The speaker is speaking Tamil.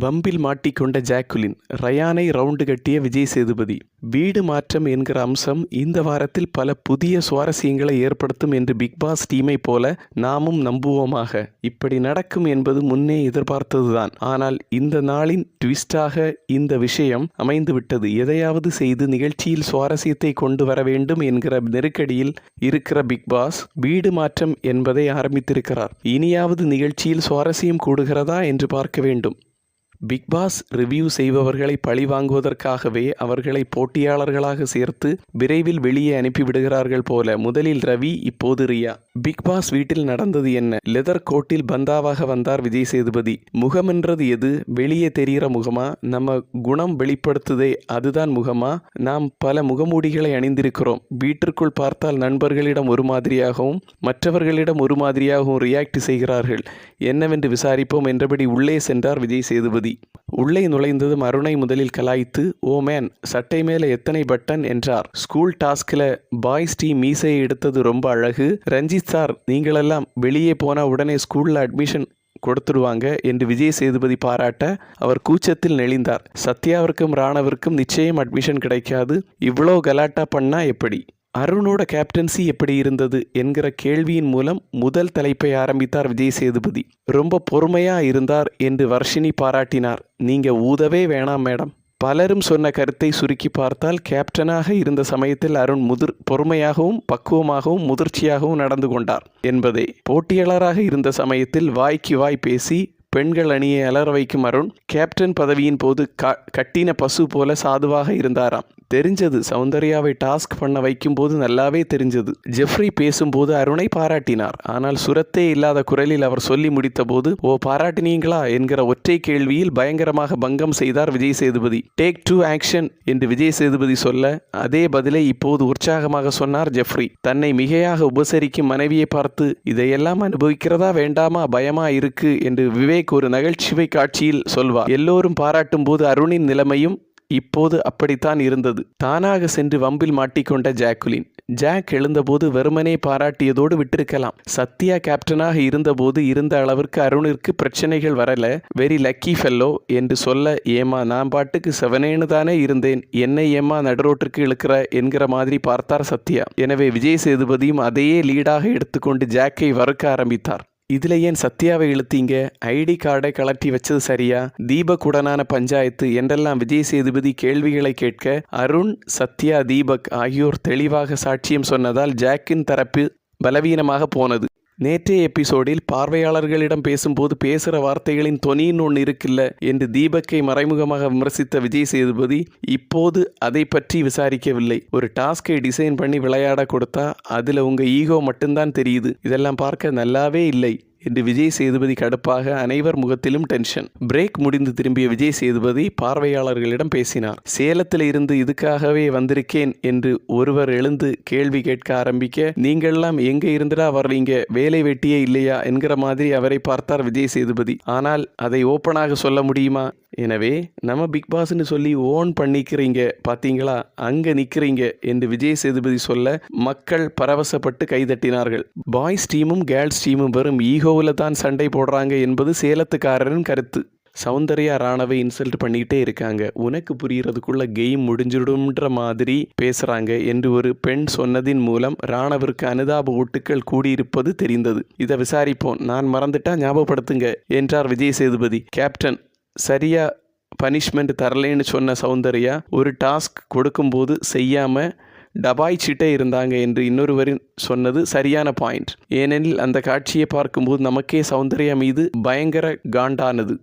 பம்பில் மாட்டிக்கொண்ட ஜாக்குலின் ரயானை ரவுண்டு கட்டிய விஜய் சேதுபதி. வீடு மாற்றம் என்கிற அம்சம் இந்த வாரத்தில் பல புதிய சுவாரஸ்யங்களை ஏற்படுத்தும் என்று பிக் பாஸ் டீமை போல நாமும் நம்புவோமாக. இப்படி நடக்கும் என்பது முன்னே எதிர்பார்த்ததுதான். ஆனால் இந்த நாளின் ட்விஸ்டாக இந்த விஷயம் அமைந்துவிட்டது. எதையாவது செய்து நிகழ்ச்சியில் சுவாரஸ்யத்தை கொண்டு வர வேண்டும் என்கிற நெருக்கடியில் இருக்கிற பிக் பாஸ் வீடு மாற்றம் என்பதை ஆரம்பித்திருக்கிறார். இனியாவது நிகழ்ச்சியில் சுவாரஸ்யம் கூடுகிறதா என்று பார்க்க வேண்டும். பிக் பாஸ் ரிவ்யூ செய்பவர்களை பழி வாங்குவதற்காகவே அவர்களை போட்டியாளர்களாக சேர்த்து விரைவில் வெளியே அனுப்பிவிடுகிறார்கள் போல முதலில் ரவி இப்போது ரியா. பிக் பாஸ் வீட்டில் நடந்தது என்ன? லெதர் கோட்டில் பந்தாவாக வந்தார் விஜய் சேதுபதி. முகமென்றது எது? வெளியே தெரிகிற முகமா? நம்ம குணம் வெளிப்படுத்துதே அதுதான் முகமா? நாம் பல முகமூடிகளை அணிந்திருக்கிறோம். வீட்டிற்குள் பார்த்தால் நண்பர்களிடம் ஒரு மாதிரியாகவும் மற்றவர்களிடம் ஒரு மாதிரியாகவும் ரியாக்ட் செய்கிறார்கள். என்னவென்று விசாரிப்போம் என்றபடி உள்ளே சென்றார் விஜய் சேதுபதி. உள்ளே நுழைந்ததும் அருணை முதலில் கலாய்த்து ஓ மேன் சட்டை மேலே எத்தனை பட்டன்? என்றார். ஸ்கூல் டாஸ்கில் பாய்ஸ் டீம் மீசையை எடுத்தது ரொம்ப அழகு. ரஞ்சித் சார் நீங்களெல்லாம் வெளியே போனால் உடனே ஸ்கூலில் அட்மிஷன் கொடுத்துடுவாங்க என்று விஜய் சேதுபதி பாராட்ட அவர் கூச்சத்தில் நெளிந்தார். சத்யாவிற்கும் ராணவிற்கும் நிச்சயம் அட்மிஷன் கிடைக்காது. இவ்வளோ கலாட்டா பண்ணா எப்படி? அருணோட கேப்டன்சி எப்படி இருந்தது என்கிற கேள்வியின் மூலம் முதல் தலைப்பை ஆரம்பித்தார் விஜய் சேதுபதி. ரொம்ப பொறுமையா இருந்தார் என்று வர்ஷினி பாராட்டினார். நீங்க ஊதவே வேணாம் மேடம். பலரும் சொன்ன கருத்தை சுருக்கி பார்த்தால் கேப்டனாக இருந்த சமயத்தில் அருண் முதிர் பொறுமையாகவும் பக்குவமாகவும் முதிர்ச்சியாகவும் நடந்து கொண்டார் என்பதே. போட்டியாளராக இருந்த சமயத்தில் வாய்க்கு வாய் பேசி பெண்கள் அணியை அலற வைக்கும் அருண் கேப்டன் பதவியின் போது க கட்டின பசு போல சாதுவாக இருந்தாராம். தெரிஞ்சது. சௌந்தர்யாவை டாஸ்க் பண்ண வைக்கும்போது நல்லாவே தெரிஞ்சது. ஜெஃப்ரி பேசும்போது அருணை பாராட்டினார். ஆனால் சுரத்தே இல்லாத குரலில் அவர் சொல்லி முடித்தபோது ஓ பாராட்டினீங்களா? என்கிற ஒற்றை கேள்வியில் பயங்கரமாக பங்கம் செய்தார் Vijay Sethupathi take two action என்று விஜய் சேதுபதி சொல்ல அதே பதிலை இப்போது உற்சாகமாக சொன்னார் ஜெஃப்ரி. தன்னை மிகையாக உபசரிக்கும் மனைவியை பார்த்து இதையெல்லாம் அனுபவிக்கிறதா வேண்டாமா? பயமா இருக்கு என்று விவேக் ஒரு நகைச்சுவை காட்சியில் சொல்வார். எல்லோரும் பாராட்டும் போது அருணின் நிலைமையும் இப்போது அப்படித்தான் இருந்தது. தானாக சென்று வம்பில் மாட்டிக்கொண்ட ஜாக்குலின். ஜாக் எழுந்தபோது வெறுமனே பாராட்டியதோடு விட்டிருக்கலாம். சத்யா கேப்டனாக இருந்தபோது இருந்த அளவிற்கு அருணிற்கு பிரச்சனைகள் வரல. வெரி லக்கி ஃபெல்லோ என்று சொல்ல ஏமா நான் பாட்டுக்கு செவனேன்னு தானே இருந்தேன். என்னை ஏமா நடுரோட்டிற்கு இழுக்கிற என்கிற மாதிரி பார்த்தார் சத்யா. எனவே விஜய் சேதுபதியும் அதையே லீடாக எடுத்துக்கொண்டு ஜாக்கை வறுக்க ஆரம்பித்தார். இதில் ஏன் சத்யாவை இழுத்தீங்க? ஐடி கார்டை கலட்டி வச்சது சரியா? தீபக்குடனான பஞ்சாயத்து என்றெல்லாம் விஜய் சேதுபதி கேள்விகளை கேட்க அருண் சத்யா தீபக் ஆகியோர் தெளிவாக சாட்சியம் சொன்னதால் ஜாக்கின் தரப்பு பலவீனமாக போனது. நேற்றைய எபிசோடில் பார்வையாளர்களிடம் பேசும்போது பேசுகிற வார்த்தைகளின் தொனின்னு ஒன்று இருக்குல்ல என்று தீபக்கை மறைமுகமாக விமர்சித்த விஜய் சேதுபதி இப்போது அதை பற்றி விசாரிக்கவில்லை. ஒரு டாஸ்கை டிசைன் பண்ணி விளையாட கொடுத்தா அதில் உங்கள் ஈகோ மட்டும்தான் தெரியுது. இதெல்லாம் பார்க்க நல்லாவே இல்லை. என்று விஜய் சேதுபதி கடுப்பாக அனைவர் முகத்திலும் டென்ஷன் பிரேக் முடிந்து திரும்பிய விஜய் சேதுபதி பார்வையாளர்களிடம் பேசினார். சேலத்தில் இருந்து இதுக்காகவே வந்திருக்கேன் என்று ஒருவர் எழுந்து கேள்வி கேட்க ஆரம்பிக்க நீங்கள்லாம் எங்க இருந்துடா வர்றீங்க? வேலை வெட்டியே இல்லையா? என்கிற மாதிரி அவரை பார்த்தார் விஜய் சேதுபதி. ஆனால் அதை ஓப்பனாக சொல்ல முடியுமா? எனவே நம்ம பிக் பாஸ்னு சொல்லி ஓன் பண்ணிக்கிறீங்க பார்த்தீங்களா அங்கே நிற்கிறீங்க என்று விஜய் சேதுபதி சொல்ல மக்கள் பரவசப்பட்டு கைதட்டினார்கள். பாய்ஸ் டீமும் கேர்ள்ஸ் டீமும் வெறும் ஈகோவில் தான் சண்டை போடுறாங்க என்பது சேலத்துக்காரரின் கருத்து. சௌந்தர்யா ராணவை இன்சல்ட் பண்ணிக்கிட்டே இருக்காங்க. உனக்கு புரியறதுக்குள்ள கெய்ம் முடிஞ்சிடும்ன்ற மாதிரி பேசுறாங்க என்று ஒரு பெண் சொன்னதின் மூலம் ராணவிற்கு அனுதாப ஓட்டுக்கள் கூடியிருப்பது தெரிந்தது. இதை விசாரிப்போம். நான் மறந்துட்டா ஞாபகப்படுத்துங்க என்றார் விஜய் சேதுபதி கேப்டன் சரியா பனிஷ்மெண்ட் தரலேன்னு சொன்ன சௌந்தர்யா ஒரு டாஸ்க் கொடுக்கும்போது செய்யாமல் டபாய்ச்சிட்டே இருந்தாங்க என்று இன்னொருவரின் சொன்னது சரியான பாயிண்ட் ஏனெனில் அந்த காட்சியை பார்க்கும்போது நமக்கே சௌந்தர்யா மீது பயங்கர காண்டானது.